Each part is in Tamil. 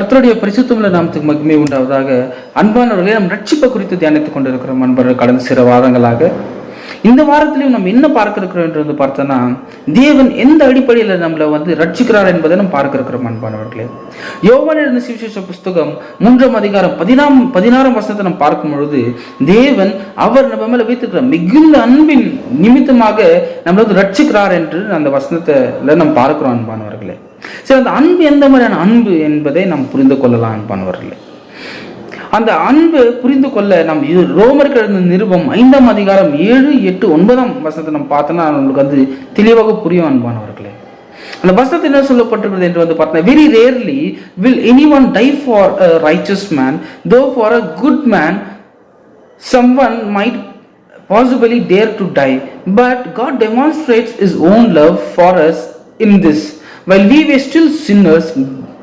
கர்த்தருடைய பரிசுத்தமுள்ள நாமத்துக்கு மகிமை உண்டாவதாக. அன்பானவர்களே நம் ரட்சிப்பை குறித்து தியானித்துக் கொண்டிருக்கிறோம். அன்பர்கள் கடந்த சில வாரங்களாக இந்த வாரத்திலையும் நம்ம என்ன பார்க்க இருக்கிறோம் என்று வந்து பார்த்தோன்னா தேவன் எந்த அடிப்படையில் நம்மளை வந்து ரட்சிக்கிறார் என்பதை நம்ம பார்க்க இருக்கிறோம் அன்பானவர்களே. யோவான் எழுந்த சிவசேஷ புஸ்தகம் மூன்றாம் அதிகாரம் பதினாம் பதினாறாம் வசனத்தை நம்ம பார்க்கும் பொழுது தேவன் அவர் நம்ம மேலே வைத்திருக்கிற மிகுந்த அன்பின் நிமித்தமாக நம்மளை வந்து ரட்சிக்கிறார் என்று அந்த வசனத்தை நம்ம பார்க்கிறோம் அன்பானவர்களே. சரி அந்த அன்பு எந்த மாதிரியான அன்பு என்பதை நாம் புரிந்து கொள்ளலாம் அன்பானவர்களே. அந்த அன்பு புரிந்து கொள்ள நம் இது ரோமர் எழுந்த நிருபம் ஐந்தாம் அதிகாரம் ஏழு எட்டு ஒன்பதாம் வசனத்தை நம்ம பார்த்தோன்னா நம்மளுக்கு வந்து தெளிவாக புரியும் அன்பானவர்களே. அந்த வசனத்தில் என்ன சொல்லப்பட்டிருக்கிறது என்று வந்து பார்த்தா very rarely will anyone die for a righteous man though for a good man someone might possibly dare to die but God demonstrates his own love for us in this while we were still sinners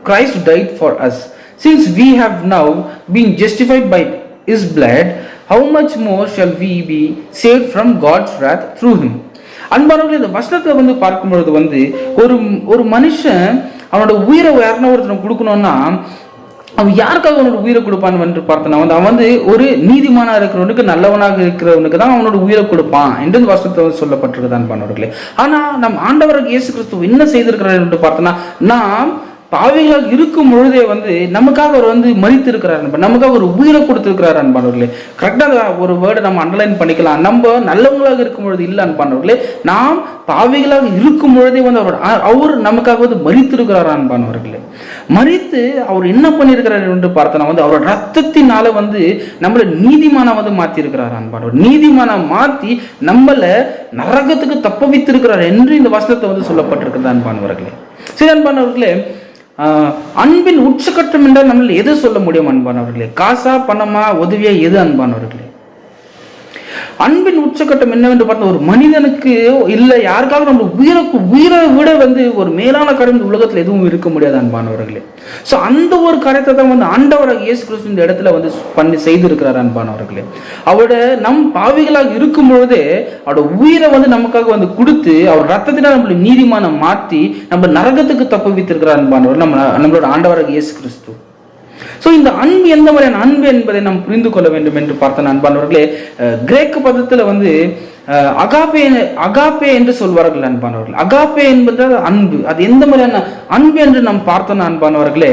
Christ died for us Since we have now been justified by His blood, how much more shall we be saved from God's wrath through Him? அன்பானவர்கள் இந்த வசனத்தை வந்து பார்க்கும் பொழுது வந்து ஒரு ஒரு மனுஷன் அவனோட உயிரை யாருன்னா ஒருத்தனை கொடுக்கணும்னா அவன் யாருக்காக அவனோட உயிரை கொடுப்பான் என்று பார்த்தனா வந்து அவன் வந்து ஒரு நீதிமானா இருக்கிறவனுக்கு நல்லவனாக இருக்கிறவனுக்கு தான் அவனோட உயிரை கொடுப்பான் என்று இந்த வசனத்தை வந்து சொல்லப்பட்டிருக்குதான் பண்ணவர்களே ஆனால் நம் ஆண்டவருக்கு இயேசு கிறிஸ்துவ என்ன செய்திருக்கிறார் என்று பார்த்தோன்னா நாம் பாவிகளாக இருக்கும் பொழுதே வந்து நமக்காக அவர் வந்து மறித்து இருக்கிறார் நமக்காக ஒரு உயிரை கொடுத்துருக்கிறார் அன்பானவர்களே கரெக்டாக ஒரு வேர்டை நம்ம அண்டர்லைன் பண்ணிக்கலாம். நம்ம நல்லவங்களாக இருக்கும் பொழுது இல்லை அன்பானவர்களே நாம் பாவிகளாக இருக்கும் பொழுதே வந்து அவர் அவர் நமக்காக வந்து மறித்திருக்கிறார் அன்பானவர்களே மறித்து அவர் என்ன பண்ணியிருக்கிறார் என்று பார்த்தோன்னா வந்து அவரோட ரத்தத்தினால வந்து நம்மளை நீதிமான வந்து மாற்றிருக்கிறார் அன்பானவர் நீதிமான மாற்றி நம்மளை நரகத்துக்கு தப்ப வைத்திருக்கிறார் என்று இந்த வசனத்தை வந்து சொல்லப்பட்டிருக்கிறது அன்பானவர்களே சரி அன்பானவர்களே அன்பின் உச்சக்கட்டம் என்றால் நம்மளால் எது சொல்ல முடியும் அன்பானவர்களே? காசா பணமா உதவியா எது அன்பானவர்களே? அன்பின் உச்சக்கட்டம் என்னவென்று பார்த்தா ஒரு மனிதனுக்கு இல்லை யாருக்காக நம்ம உயிருக்கு உயிரை விட வந்து ஒரு மேலான காரியம் இந்த உலகத்தில் எதுவும் இருக்க முடியாது அன்பானவர்களே. ஸோ அந்த ஒரு காரியத்தை தான் வந்து ஆண்டவராக இயேசு கிறிஸ்து இந்த இடத்துல வந்து பண்ணி செய்திருக்கிறார் அன்பானவர்களே. அவரோட நம் பாவிகளாக இருக்கும் பொழுதே அவரோட உயிரை வந்து நமக்காக வந்து கொடுத்து அவர் ரத்தத்தினால் நம்மளை நீதிமான மாற்றி நம்ம நரகத்துக்கு தப்பு வைத்திருக்கிறார் அன்பானவர் நம்ம நம்மளோட ஆண்டவராக இயேசு கிறிஸ்து. ஸோ இந்த அன்பு எந்த மாதிரியான அன்பு என்பதை நாம் புரிந்து கொள்ள வேண்டும் என்று பார்த்த அன்பானவர்களே. அஹ், கிரேக்க பதத்தில் வந்து அஹ், அகாப்பே அகாப்பே என்று சொல்வார்கள் அன்பானவர்கள். அகாப்பே என்பது அன்பு. அது எந்த மாதிரியான அன்பு என்று நாம் பார்த்தோம் அன்பானவர்களே.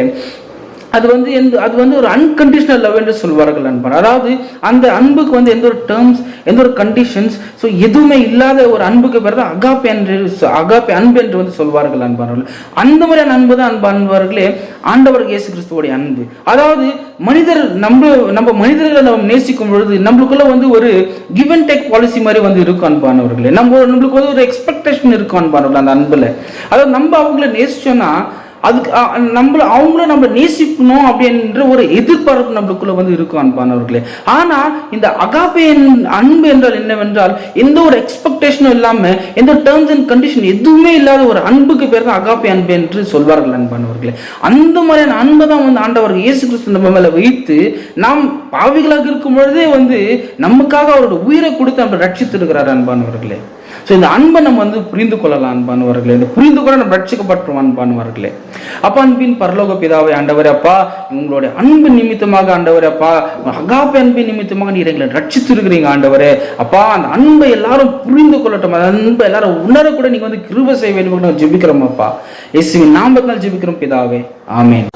அது வந்து எந்த அது வந்து ஒரு அன்கண்டிஷனல் லவ் என்று சொல்வார்கள் அன்பார். அதாவது அந்த அன்புக்கு வந்து எந்த ஒரு டேர்ம்ஸ் எந்த ஒரு கண்டிஷன்ஸ் ஸோ எதுவுமே இல்லாத ஒரு அன்புக்கு பேர் தான் அகாப்பே என்று அகாப்பே அன்பு என்று வந்து சொல்வார்கள் அன்பார்கள் அந்த மாதிரியான அன்பு தான் அன்பார்களே ஆண்டவர் இயேசு கிறிஸ்துவோடைய அன்பு. அதாவது மனிதர் நம்ம நம்ம மனிதர்களை நம்ம நேசிக்கும் பொழுது நம்மளுக்குள்ள வந்து ஒரு கிவ் அண்ட் டேக் பாலிசி மாதிரி வந்து இருக்கும் அன்பானவர்களே நம்ம நம்மளுக்கு வந்து ஒரு எக்ஸ்பெக்டேஷன் இருக்கும் அன்பானவர்கள் அந்த அன்பில். அதாவது நம்ம அவங்கள நேசிச்சோன்னா அதுக்கு நம்மள அவங்களும் நம்ம நேசிக்கணும் அப்படின்ற ஒரு எதிர்பார்ப்பு நம்மளுக்குள்ள வந்து இருக்கும் அன்பானவர்களே ஆனா இந்த அகாபே அன்பு என்றால் என்னவென்றால் எந்த ஒரு எக்ஸ்பெக்டேஷனும் இல்லாம எந்த டேர்ம்ஸ் அண்ட் கண்டிஷன் எதுவுமே இல்லாத ஒரு அன்புக்கு பேர் தான் அகாபே அன்பு என்று சொல்வார்கள் அன்பானவர்களே அந்த மாதிரியான அன்பை தான் வந்து ஆண்டவர் இயேசு கிறிஸ்து நம்ம மேல வைத்து நாம் பாவிகளாக இருக்கும் பொழுதே வந்து நமக்காக அவரோட உயிரை கொடுத்து நம்ம ரட்சித்திருக்கிறார் அன்பானவர்களே ஸோ இந்த அன்பை நம்ம வந்து புரிந்து கொள்ளலாம் அன்பானவர்களே. இந்த புரிந்து கொள்ள நம்ம ரட்சிக்கப்பட்டுருவோம் அன்பானவர்களே. அப்பா அன்பின் பரலோக பிதாவை ஆண்டவரே அப்பா உங்களுடைய அன்பு நிமித்தமாக ஆண்டவரே அப்பா அகாப்ப அன்பின் நிமித்தமாக நீர் எங்களை ரட்சித்திருக்கிறீங்க ஆண்டவரே. அப்பா அந்த அன்பை எல்லாரும் புரிந்து கொள்ளட்டும். அந்த அன்பை எல்லாரும் உணரக்கூட நீங்கள் வந்து கிருப செய்ய வேண்டும் ஜெபிக்கிறோம் அப்பா. இயேசுவின் நாமத்தினால் ஜெபிக்கிறோம் பிதாவே. ஆமேன்.